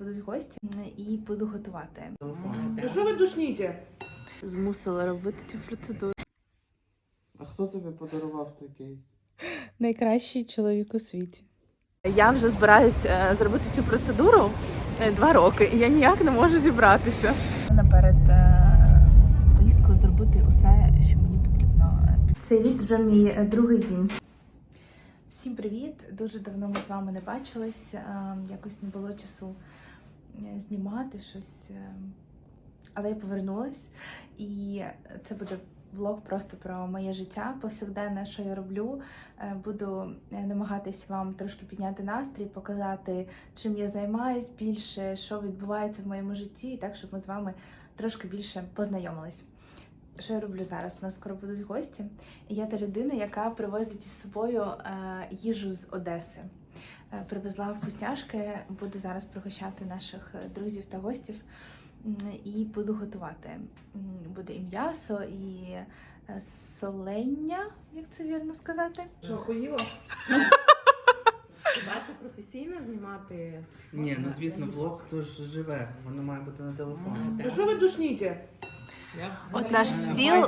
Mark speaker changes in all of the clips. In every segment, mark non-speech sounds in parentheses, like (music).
Speaker 1: будуть гості і буду готувати.
Speaker 2: Ну що ви душніте?
Speaker 1: Змусила робити цю процедуру.
Speaker 3: А хто тобі подарував той кейс?
Speaker 1: Найкращий чоловік у світі. Я вже збираюсь е, зробити цю процедуру е, два роки, і я ніяк не можу зібратися. Наперед е, поїздкою зробити усе, що мені потрібно. Цей рік вже мій е, другий дім. Всім привіт! Дуже давно ми з вами не бачились. е, Якось не було часу е, знімати щось. е, Але я повернулась, і це буде влог просто про моє життя, повсякденне, що я роблю. Е, Буду е, намагатись вам трошки підняти настрій, показати, чим я займаюсь більше, що відбувається в моєму житті, і так, щоб ми з вами трошки більше познайомились. Що я роблю зараз? У нас скоро будуть гості. І я та людина, яка привозить із собою е, їжу з Одеси. Е, Привезла вкусняшки, буду зараз пригощати наших е, друзів та гостів і буду готувати. Буде і м'ясо, і солення, як це вірно сказати.
Speaker 2: Що, охуїла?
Speaker 4: Хіба це професійно знімати?
Speaker 3: Ні, ну звісно, влог то ж живе, воно має бути на телефоні.
Speaker 2: Ну що ви душніте?
Speaker 1: От наш стіл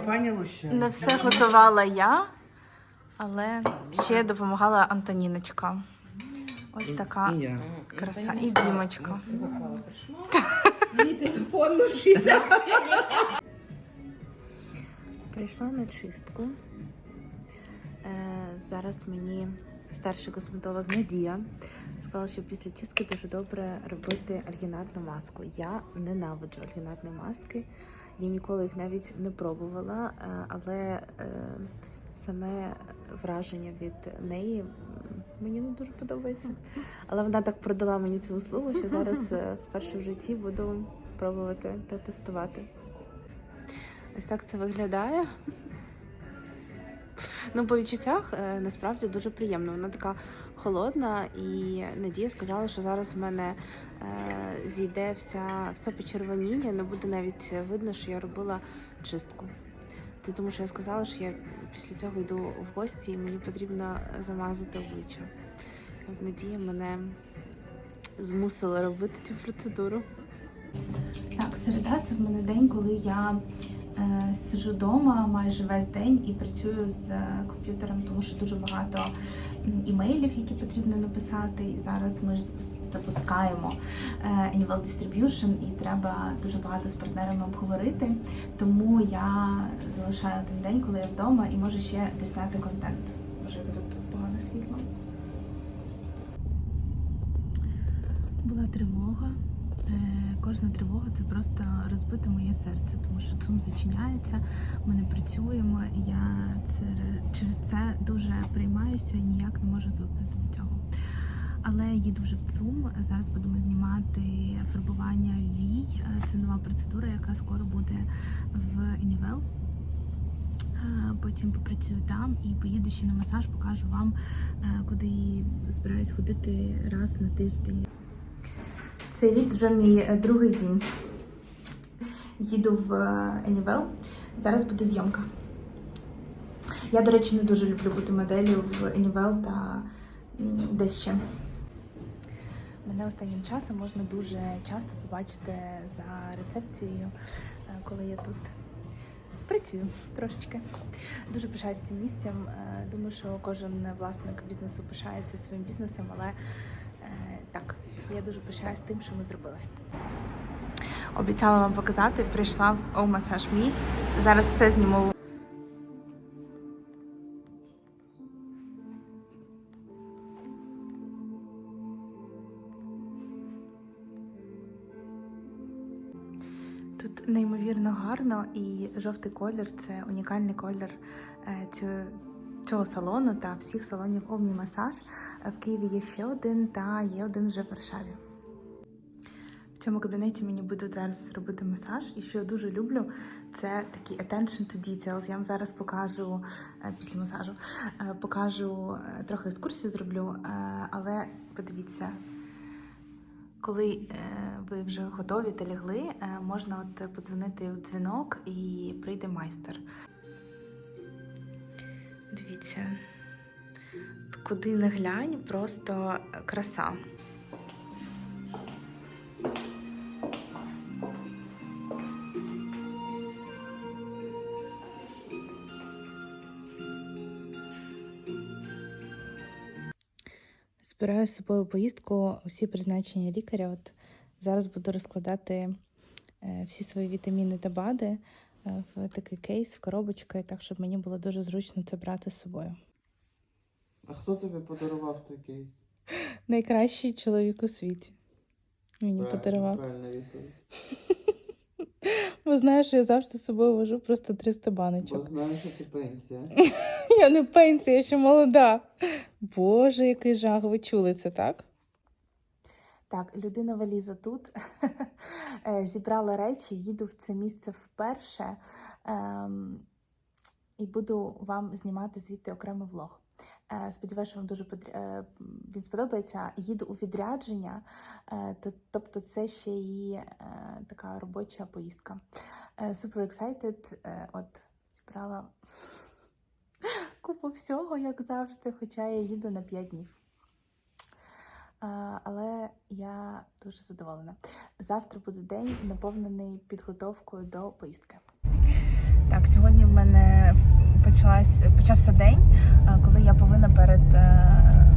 Speaker 1: не все готувала я, але ще допомагала Антоніночка. Ось така краса. І Дімочка.
Speaker 2: Мій телефон 060.
Speaker 1: Прийшла на чистку. Е, зараз мені старший косметолог Надія сказала, що після чистки дуже добре робити альгінатну маску. Я ненавиджу альгінатні маски. Я ніколи їх навіть не пробувала, е, але е, саме враження від неї мені не дуже подобається. Але вона так продала мені цю услугу, що зараз е, вперше в житті буду пробувати та тестувати. Ось так це виглядає. Ну, по відчуттях насправді дуже приємно. Вона така холодна, і Надія сказала, що зараз в мене е, зійде вся, все почервоніння, не буде навіть видно, що я робила чистку. Це тому, що я сказала, що я після цього йду в гості і мені потрібно замазати обличчя. От Надія мене змусила робити цю процедуру. Так, середа це в мене день, коли я е, сиджу вдома майже весь день і працюю з е, комп'ютером, тому що дуже багато імейлів, які потрібно написати. І зараз ми ж запускаємо е, Annual Distribution і треба дуже багато з партнерами обговорити. Тому я залишаю один день, коли я вдома, і можу ще досняти контент. Може, тут погане світло. Була тривога. Е, Кожна тривога це просто розбите моє серце, тому що ЦУМ зачиняється, ми не працюємо. Я це, через це дуже приймаюся і ніяк не можу звикнути до цього. Але їду вже в ЦУМ. Зараз будемо знімати фарбування вій. Е, Це нова процедура, яка скоро буде в Інівел. Е, Потім попрацюю там і поїду ще на масаж, покажу вам, куди збираюсь ходити раз на тиждень. Цей ліфт вже мій е, другий дім. Їду в Енівел. Зараз буде зйомка. Я, до речі, не дуже люблю бути моделлю в Енівел та десь ще. Мене останнім часом можна дуже часто побачити за рецепцією, е, коли я тут працюю трошечки. Дуже пишаюся цим місцем. Е, Думаю, що кожен власник бізнесу пишається своїм бізнесом, але так, я дуже пишаюсь тим, що ми зробили. Обіцяла вам показати, прийшла в Oh Massage Me. Зараз все зніму. Тут неймовірно гарно і жовтий колір це унікальний колір е, цього салону та всіх салонів Massage. Е, В Києві є ще один та є один вже в Варшаві. В цьому кабінеті мені будуть зараз робити масаж. І що я дуже люблю, це такий attention to details. Я вам зараз покажу е, після масажу, е, покажу е, трохи екскурсію зроблю, але подивіться, коли ви вже готові та лягли, можна от подзвонити в дзвінок і прийде майстер. Дивіться, куди не глянь, просто е, краса. Збираю з собою поїздку всі призначення лікаря. От зараз буду розкладати е, всі свої вітаміни та БАДи в такий кейс, в коробочку, так щоб мені було дуже зручно це брати з собою.
Speaker 3: А хто тобі подарував той кейс?
Speaker 1: Найкращий чоловік у світі. Мені
Speaker 3: Правильно,
Speaker 1: подарував.
Speaker 3: Правильна відповідь. (laughs)
Speaker 1: Бо знаєш, я завжди з собою вожу просто 300
Speaker 3: Бо
Speaker 1: баночок.
Speaker 3: знаю, що ти пенсія. (laughs)
Speaker 1: Я не пенсія, я ще молода. Боже, який жах, ви чули це, так? Так, людина валіза тут. (laughs) Е, Зібрала речі, їду в це місце вперше. Ем, І буду вам знімати звідти окремий влог. Е, Сподіваюся, вам дуже подря- е, він сподобається. Їду у відрядження, е, то- тобто це ще і е, така робоча поїздка. Е, Super excited. Е, От зібрала (laughs) купу всього, як завжди, хоча я їду на 5 днів. Але я дуже задоволена. Завтра буде день наповнений підготовкою до поїздки. Так, сьогодні в мене почалась, почався день, коли я повинна перед е,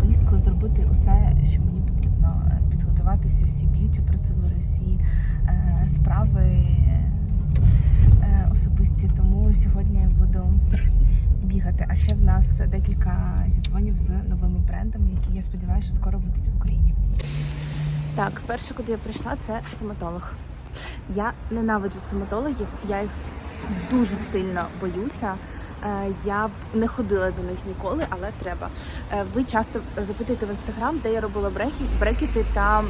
Speaker 1: поїздкою зробити усе, що мені потрібно. Е, Підготуватися всі б'юті процедури, всі е, справи особисті. Тому сьогодні буду бігати. А ще в нас декілька зідзвонів з новими брендами, які я сподіваюся, що скоро будуть в Україні. Так, перше, куди я прийшла, це стоматолог. Я ненавиджу стоматологів, я їх дуже сильно боюся. Е, Я б не ходила до них ніколи, але треба. Е, Ви часто запитуєте в інстаграм, де я робила брекети та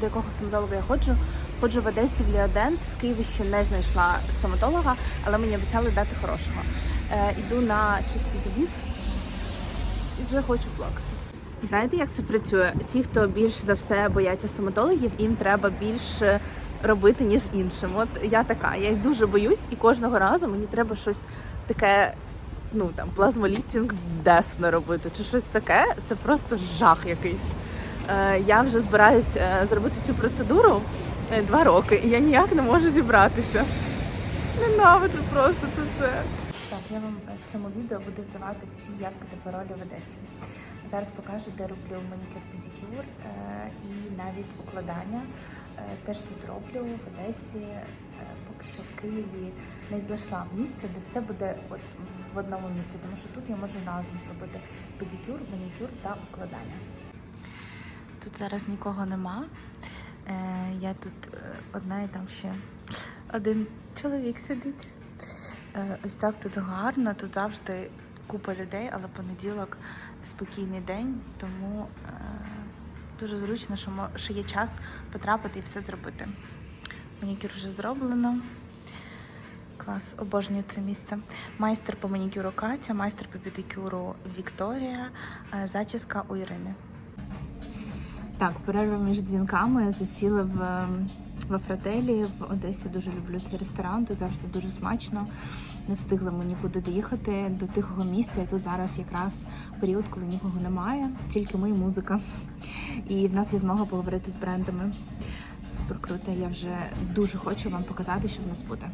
Speaker 1: до якого стоматолога я ходжу. Ходжу в Одесі в Ліодент, в Києві ще не знайшла стоматолога, але мені обіцяли дати хорошого. Е, Іду на чистку зубів і вже хочу плакати. Знаєте, як це працює? Ті, хто більш за все бояться стоматологів, їм треба більше робити, ніж іншим. От я така, я їх дуже боюсь, і кожного разу мені треба щось таке, ну там плазмоліфтинг в десна робити, чи щось таке. Це просто жах якийсь. Е, я вже збираюсь е, зробити цю процедуру е, два роки, і я ніяк не можу зібратися. Ненавиджу просто це все. Так, я вам в цьому відео буду здавати всі явки та паролі в Одесі. Зараз покажу, де роблю манікюр педикюр е, і навіть укладання. Е, теж тут роблю в Одесі, е, поки що в Києві не знайшла місце, де все буде от в одному місці, тому що тут я можу разом зробити педикюр, манікюр та укладання. Тут зараз нікого нема. Е, я тут одна і там ще один чоловік сидить. Ось так тут гарно, тут завжди купа людей, але понеділок спокійний день, тому дуже зручно, що, що є час потрапити і все зробити. Манікюр вже зроблено. Клас, обожнюю це місце. Майстер по манікюру Катя, майстер по педикюру Вікторія, е, зачіска у Ірини. Так, перерва між дзвінками засіли в, ем, в Фрателі в Одесі. Дуже люблю цей ресторан. Тут завжди дуже смачно. Не встигли ми нікуди доїхати до тихого місця. Тут зараз якраз період, коли нікого немає, тільки ми і музика. І в нас є змога поговорити з брендами. Супер круто. Я вже дуже хочу вам показати, що в нас буде.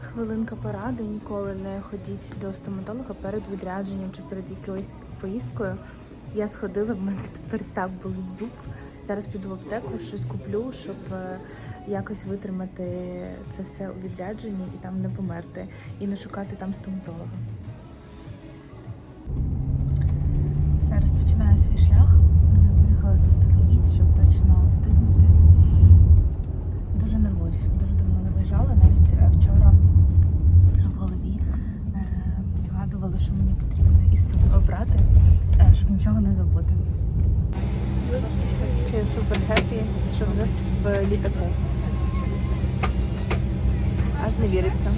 Speaker 1: Хвилинка поради. Ніколи не ходіть до стоматолога перед відрядженням чи перед якоюсь поїздкою. Я сходила, в мене тепер так болить зуб. Зараз піду в аптеку, щось куплю, щоб е, якось витримати це все у відрядженні і там не померти, і не шукати там стоматолога. Все, розпочинаю свій шлях. Я виїхала заздалегідь, щоб точно встигнути. Дуже нервуюсь, дуже давно не виїжджала. Навіть е, вчора в голові е, згадувала, що мені потрібно із собою брати, е, щоб нічого не забути. Я супер хеппі, що вже в літаку. Аж не віриться.